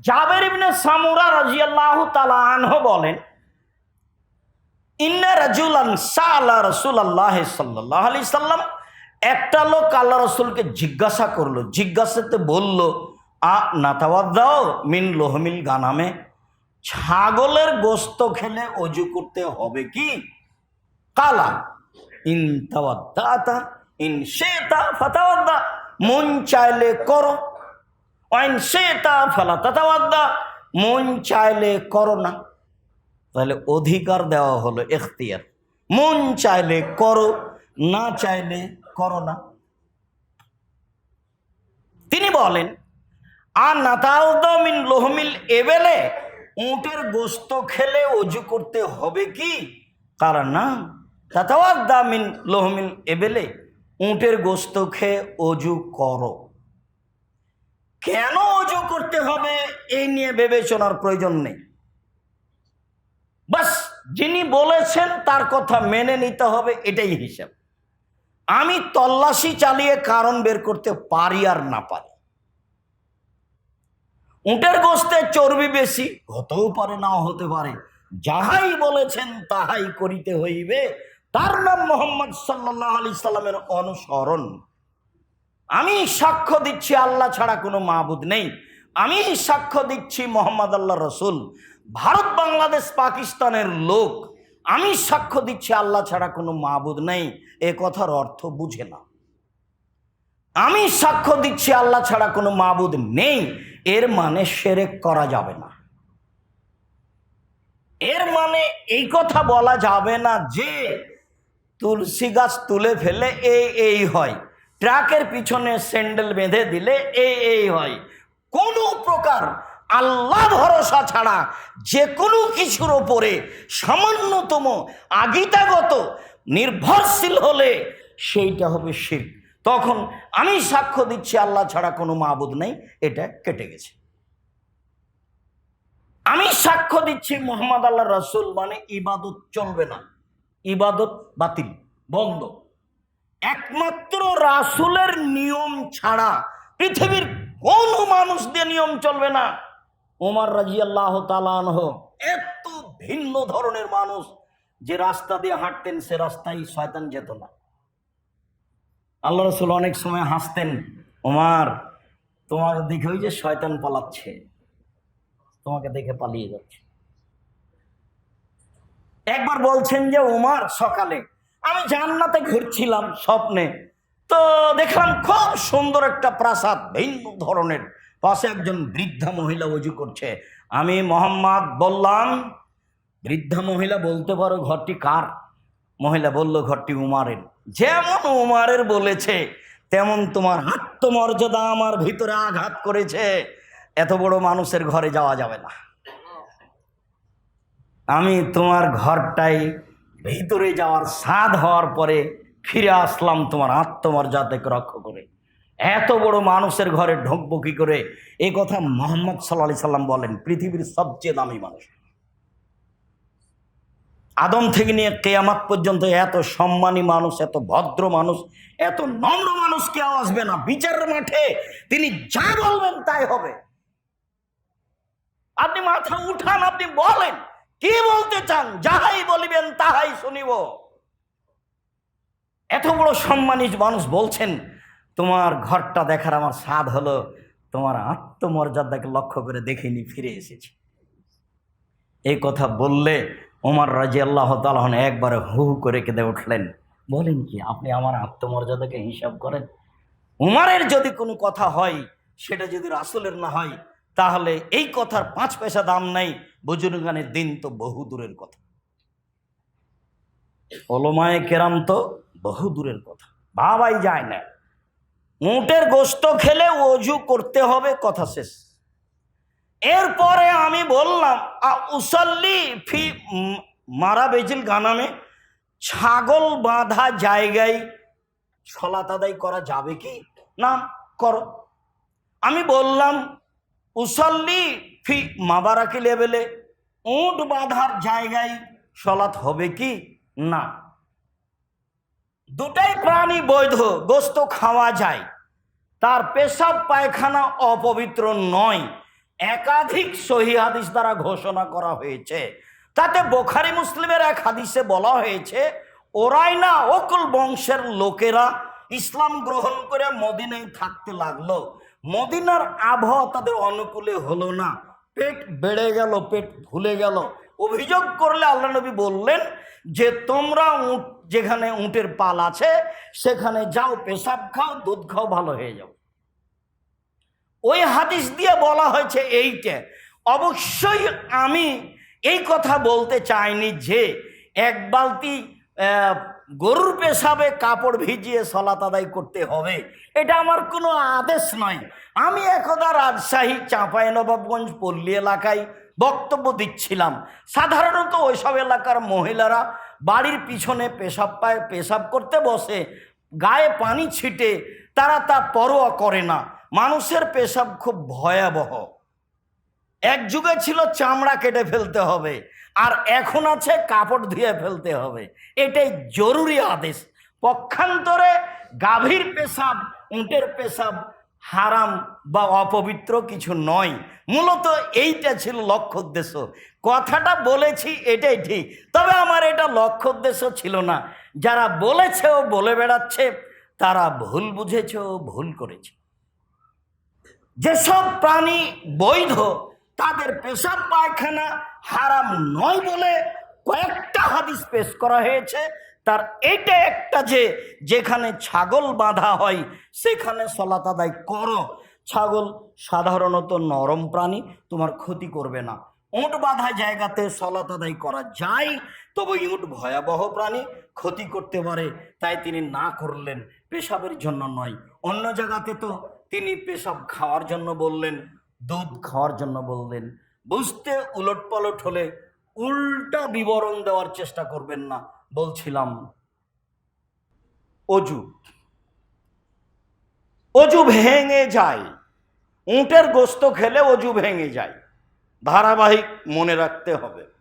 জাবের ইবনে সামুরা রাজিয়াল্লাহু তাআলা আনহু বলেন, ইন্না রাজুলান সাআলা রাসূলুল্লাহ সাল্লাল্লাহু আলাইহি সাল্লাম। একটা লোক আল্লাহ রসুলকে জিজ্ঞাসা করল, জিজ্ঞাসাতে বলল, আ নাতাওয়াদ্দাও মিন লোহমিল গানামে। ছাগলের গোস্ত খেলে অজু করতে হবে কি? কালা, ইন তাওয়াদ্দাতা, ইন শেতা, ফাতাওয়াদ্দা। মন চাইলে করো। ওয়াইন শেতা ফালা তাতাওয়াদ্দা মন চাইলে করো না। তাহলে অধিকার দেওয়া হলো এখতিয়ার। মন চাইলে করো, না চাইলে করো না। তিনি বলেন, আর নাতাউদ্দিন লোহমিল এবেলে উটের গোস্ত খেলে অজু করতে হবে কি? কারণ না তাতাওয়াদ্দামিন লোহমিল এবেলে উটের গোস্ত খেয়ে অজু করো। কেন অজু করতে হবে? এই নিয়ে বিবেচনার প্রয়োজন নেই। বাস, যিনি বলেছেন তার কথা মেনে নিতে হবে, এটাই হিসাব। আমি তল্লাশি চালিয়ে কারণ বের করতে পারি আর না পারি। উটের গোস্তে চর্বি বেশি, হতেও পারে, নাও হতে পারে। যাহাই বলেছেন তাহাই করিতে হইবে। তার নাম মোহাম্মদ সাল্লাহ আলি সাল্লামের অনুসরণ। আমি সাক্ষ্য দিচ্ছি, আল্লাহ ছাড়া কোনো মাহবুদ নেই। আমি সাক্ষ্য দিচ্ছি মোহাম্মদ আল্লাহ রসুল। ভারত, বাংলাদেশ, পাকিস্তানের লোক। আমি সাক্ষ্য দিচ্ছি, আল্লাহ ছাড়া কোনো মাহবুদ নেই। এ কথার অর্থ বুঝে না। আমি সাক্ষ্য দিচ্ছি, আল্লাহ ছাড়া কোনো মাহবুদ নেই। এর মানে সেরেক করা যাবে না। এর মানে এই কথা বলা যাবে না যে, তুলসী গাছ তুলে ফেলে এই এই হয়। ট্রাকের পিছনে স্যান্ডেল বেঁধে দিলে এই এই হয়। কোনো প্রকার আল্লাহ ভরসা ছাড়া যে কোনো কিছুর ওপরে সামান্যতম আগিতাগত, নির্ভরশীল হলে সেইটা হবে শির তখন আমি সাক্ষ্য দিচ্ছি, আল্লাহ ছাড়া কোনো মাহবুদ নেই, এটা কেটে গেছে। আমি সাক্ষ্য দিচ্ছি, মোহাম্মদ আল্লাহ রসুল মানে ইবাদত চলবে না। ইবাদত বাতিল, বন্ধ। একমাত্র রাসুলের নিয়ম ছাড়া পৃথিবীর কোন মানুষ দিয়ে নিয়ম চলবে না। ওমার রাজি আল্লাহ তালানহ এত ভিন্ন ধরনের মানুষ, যে রাস্তা দিয়ে হাঁটতেন, সে রাস্তায় শয়তান যেত না। আল্লাহ রসুল অনেক সময় হাসতেন, ওমার তোমার দেখে ওই যে শয়তান পালাচ্ছে, তোমাকে দেখে পালিয়ে যাচ্ছে। একবার বলছেন যে, ওমার, সকালে আমি জান্নাতে ঘুরছিলাম স্বপ্নে। তো দেখলাম খুব সুন্দর একটা প্রাসাদ, ভিন্ন ধরনের। পাশে একজন বৃদ্ধা মহিলা উজু করছে। আমি মোহাম্মদ বললাম, বৃদ্ধা মহিলা, বলতে পারো ঘরটি কার? মহিলা বলল, ঘরটি উমারের। যেমন উমারের বলেছে, তেমন তোমার আত্মমর্যাদা আমার ভিতরে আঘাত করেছে। এত বড় মানুষের ঘরে যাওয়া যাবে না। আমি তোমার ঘরটাই ভিতরে যাওয়ার স্বাদ হওয়ার পরে ফিরে আসলাম তোমার আত্মমর্যাদাকে রক্ষা করে। এত বড় মানুষের ঘরে ঢুকবো কি করে? এই কথা মোহাম্মদ সাল্লা সাল্লাম বলেন, পৃথিবীর সবচেয়ে দামি মানুষ। আদম থেকে নিয়ে কেয়ামাত পর্যন্ত এত সম্মানী মানুষ, এত ভদ্র মানুষ, এত নম্র মানুষ কেউ আসবে না। বিচারের মাঠে তিনি যা বলবেন তাই হবে। আপনি মাথা উঠান, আপনি বলেন। কি বলতে চান? যাহাই বলিবেন, তাহাই শুনিব। এত বড় সম্মানিত মানুষ বলছেন, তোমার ঘরটা দেখার আমার স্বাদ হলো, তোমার আত্মমর্যাদাকে লক্ষ্য করে দেখিনি, ফিরে এসেছি। এই কথা বললে ওমর রাজি আল্লাহ তালন একবারে হু হু করে কেঁদে উঠলেন। বলেন কি, আপনি আমার আত্মমর্যাদাকে হিসাব করেন? উমারের যদি কোনো কথা হয়, সেটা যদি রাসুলের না হয় তাহলে এই কথার পাঁচ পয়সা দাম নাই। বুজুর্গানের দিন তো বহু দূরের কথা। অলমায় কেরাম তো বহু দূরের কথা। ভাবাই যায় না। উটের গোস্ত খেলে অজু করতে হবে কথা শেষ। এরপরে আমি বললাম উসল্লি ফি মারা বেজিল গানামে, ছাগল বাঁধা জায়গায় সলাত আদায় করা যাবে কি? না করো। আমি বললাম উসল্লি ফি মাবারাকি লেভেলে উট বাঁধার জায়গায় সলাৎ হবে কি? না। দুটাই প্রাণী বৈধ, গোস্ত খাওয়া যায়। তার পেশাব পায়খানা অপবিত্র নয়, একাধিক সহি হাদিস দ্বারা ঘোষণা করা হয়েছে। তাতে বোখারি মুসলিমের এক হাদিসে বলা হয়েছে, ওরাই না অকুল বংশের লোকেরা ইসলাম গ্রহণ করে মদিনায় থাকতে লাগল। মদিনার আবহাওয়া তাদের অনুকূলে হলো না। পেট বেড়ে গেল, পেট ভুলে গেল। অভিযোগ করলে আল্লাহ নবী বললেন যে, তোমরা উট যেখানে উটের পাল আছে, সেখানে যাও, পেশাব খাও, দুধ খাও, ভালো হয়ে যাও। ওই হাদিস দিয়ে বলা হয়েছে এইটা। অবশ্যই আমি এই কথা বলতে চাইনি যে, এক বালতি গরুর পেশাবে কাপড় ভিজিয়ে সলাত আদায় করতে হবে। এটা আমার কোনো আদেশ নয়। আমি একদা রাজশাহী, চাঁপাই, নবাবগঞ্জ পল্লী এলাকায় বক্তব্য দিচ্ছিলাম। সাধারণত ওইসব এলাকার মহিলারা বাড়ির পিছনে পেশাব পায়, পেশাব করতে বসে, গায়ে পানি ছিটে, তারা তা পরোয়া করে না। মানুষের পেশাব খুব ভয়াবহ। এক যুগে ছিল চামড়া কেটে ফেলতে হবে, আর এখন আছে কাপড় ধুয়ে ফেলতে হবে। এটাই জরুরি আদেশ। পক্ষান্তরে গাভীর পেশাব, উটের পেশাব হারাম বা অপবিত্র কিছু নয়। মূলত এইটা ছিল লক্ষ্য উদ্দেশ্য। কথাটা বলেছি এটাই ঠিক। তবে আমার এটা লক্ষ্য উদ্দেশ্য ছিল না। যারা বলেছে ও বলে বেড়াচ্ছে, তারা ভুল বুঝেছে ও ভুল করেছে। যেসব প্রাণী বৈধ তাদের পেশাব পায়খানা হারাম নয় বলে কয়েকটা হাদিস পেশ করা হয়েছে। তার এইটা একটা যে, যেখানে ছাগল বাঁধা হয়, সেখানে সলাত আদায় করো। ছাগল সাধারণত নরম প্রাণী, তোমার ক্ষতি করবে না। উঁট বাঁধা জায়গাতে সলাত আদায় করা যায়, তবে উঁট ভয়াবহ প্রাণী, ক্ষতি করতে পারে। তাই তিনি না করলেন, পেশাবের জন্য নয়। অন্য জায়গাতে তো তিনি পেশাব খাওয়ার জন্য বললেন দুধ খাওয়ার জন্য বললেন, বুঝতে উলট পালট হলে উল্টা বিবরণ দেওয়ার চেষ্টা করবেন না। বলছিলাম, অজু অজু ভেঙে যায়। উঁটের গোস্ত খেলে অজু ভেঙে যায়। ধারাবাহিক মনে রাখতে হবে।